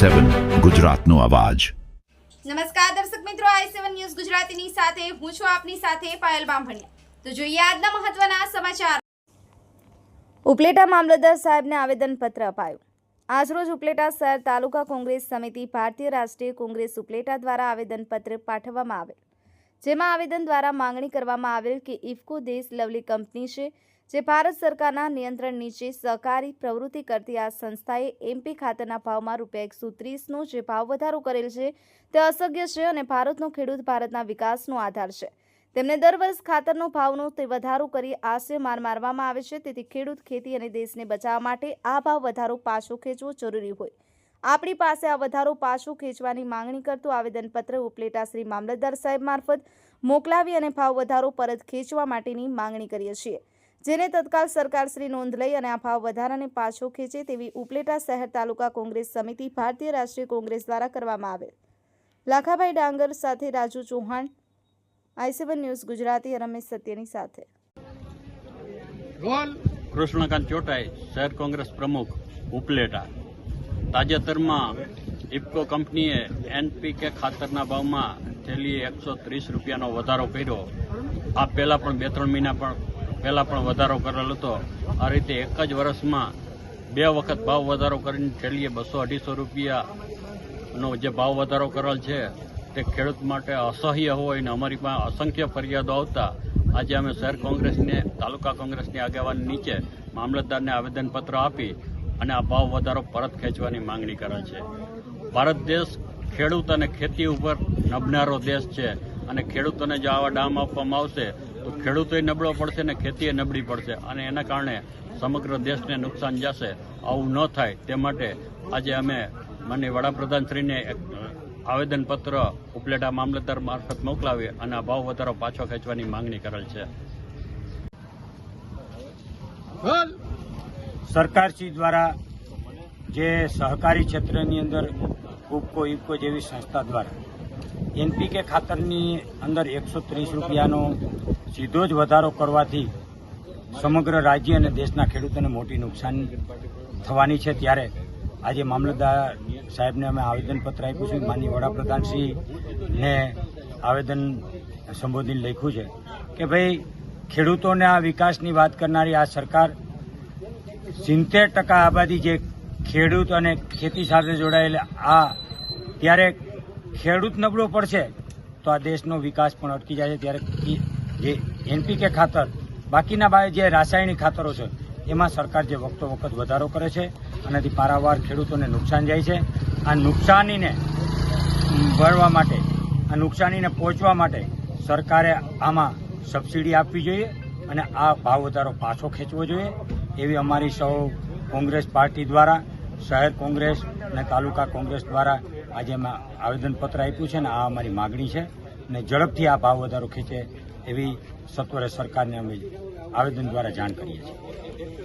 સેવન ગુજરાતનો અવાજ. નમસ્કાર દર્શક મિત્રો આઈ સેવન ન્યૂઝ ગુજરાતીની સાથે હું છું આપની સાથે પાયલ બામભણિયા. તો જોઈએ આજના મહત્વના સમાચાર. ઉપલેટા મામલતદાર સાહેબને આવેદનપત્ર અપાયું. આજરોજ ઉપલેટા શહેર તાલુકા કોંગ્રેસ સમિતિ ભારતીય રાષ્ટ્રીય કોંગ્રેસ ઉપલેટા દ્વારા આવેદનપત્ર પાઠવવામાં આવેલ. જેમાં આવેદન દ્વારા માંગણી કરવામાં આવેલ કે ઇફકો દેશ લવલી કંપની છે જે ભારત સરકારના નિયંત્રણ નીચે સહકારી પ્રવૃત્તિ કરતી આ સંસ્થાએ એમપી ખાતરના ભાવમાં રૂપિયા એકસો ત્રીસનો જે ભાવ વધારો કરેલ છે, તે અસગ્ય છે અને ભારતનો ખેડૂત ભારતના વિકાસનો આધાર છે. તેમને દર વર્ષ ખાતરનો ભાવનો તે વધારો કરી આશરે માર મારવામાં આવે છે, તેથી ખેડૂત ખેતી અને દેશને બચાવવા માટે આ ભાવ વધારો પાછો ખેંચવો જરૂરી હોય. આપણી પાસે આ વધારો પાછો ખેંચવાની માંગણી કરતું આવેદનપત્ર ઉપલેટા શ્રી મામલતદાર સાહેબ મારફત મોકલાવી અને ભાવ વધારો પરત ખેંચવા માટેની માંગણી કરીએ છીએ. જેને તત્કાલ સરકાર શ્રી નોંધ લઈ અને આ ભાવ વધારાને પાછો ખેંચે તેવી ઉપલેટા શહેર તાલુકા કોંગ્રેસ સમિતિ ભારતીય રાષ્ટ્રીય કોંગ્રેસ દ્વારા કરવામાં આવેલ. લાખાભાઈ ડાંગર સાથે Raju Chauhan I C one news Gujarati Ramesh સત્યની સાથે. કૃષ્ણકાંત ચોટાઈ શહેર કોંગ્રેસ પ્રમુખ ઉપલેટા. તાજેતરમાં ઇફકો કંપનીએ એનપીકે ખાતરના ભાવમાં થેલી એકસો ત્રીસ રૂપિયાનો વધારો કર્યો. આ પહેલાં પણ બે ત્રણ મહિના પણ પહેલાં પણ વધારો કરેલ હતો. આ રીતે એક જ વર્ષમાં બે વખત ભાવ વધારો કરીને છેલ્લીએ બસો અઢીસો રૂપિયાનો જે ભાવ વધારો કરેલ છે, તે ખેડૂત માટે અસહ્ય હોય અને અમારી પાસે અસંખ્ય ફરિયાદો આવતા. આજે અમે શહેર કોંગ્રેસને, તાલુકા કોંગ્રેસની આગેવાની નીચે મામલતદારને આવેદનપત્ર આપી અને આ ભાવ વધારો પરત ખેંચવાની માંગણી કરેલ છે. ભારત દેશ ખેડૂત અને ખેતી ઉપર નબનારો દેશ છે અને ખેડૂતોને જો આવા ડામ આપવામાં આવશે તો ખેડૂતોએ નબળો પડશે ને ખેતીએ નબળી પડશે અને એના કારણે સમગ્ર દેશને નુકસાન જશે, આવું ન થાય તે માટે આજે અમે માનનીય વડાપ્રધાનશ્રીને આવેદનપત્ર ઉપલેટા મામલતદાર મારફત મોકલાવી અને આ ભાવ વધારો પાછો ખેંચવાની માંગણી કરેલ છે. સરકારશ્રી દ્વારા જે સહકારી ક્ષેત્રની અંદર ઉપકો ઇપકો જેવી સંસ્થા દ્વારા એનપીકે ખાતરની અંદર એકસો ત્રીસ રૂપિયાનો સીધો જ વધારો કરવાથી સમગ્ર રાજ્ય અને દેશના ખેડૂતોને મોટી નુકસાન થવાની છે. ત્યારે આજે મામલતદાર સાહેબને અમે આવેદનપત્ર આપ્યું છે. માનની વડાપ્રધાનશ્રીને આવેદન સંબોધીને લખ્યું છે કે ભાઈ, ખેડૂતોના વિકાસની વાત કરનારી આ સરકાર સિત્તેર ટકા આબાદી જે ખેડૂત અને ખેતી સાથે જોડાયેલા આ, ત્યારે ખેડૂત નબળો પડશે તો આ દેશનો વિકાસ પણ અટકી જાય છે. ત્યારે જે એનપીકે ખાતર, બાકીના બાય જે રાસાયણિક ખાતરો છે, એમાં સરકાર જે વખતો વખત વધારો કરે છે, આનાથી પારાવાર ખેડૂતોને નુકસાન જાય છે. આ નુકસાનીને ભરવા માટે, આ નુકસાનીને પહોંચવા માટે સરકારે આમાં સબસિડી આપવી જોઈએ અને આ ભાવ વધારો પાછો ખેંચવો જોઈએ. એવી અમારી સૌ કોંગ્રેસ પાર્ટી દ્વારા, શહેર કોંગ્રેસ અને તાલુકા કોંગ્રેસ દ્વારા આજે આવેદનપત્ર આપ્યું છે અને આ અમારી માગણી છે અને ઝડપથી આ ભાવ વધારો ખેંચે એવી સત્વરે સરકારને અમે આવેદન દ્વારા જાણ કરીએ છીએ.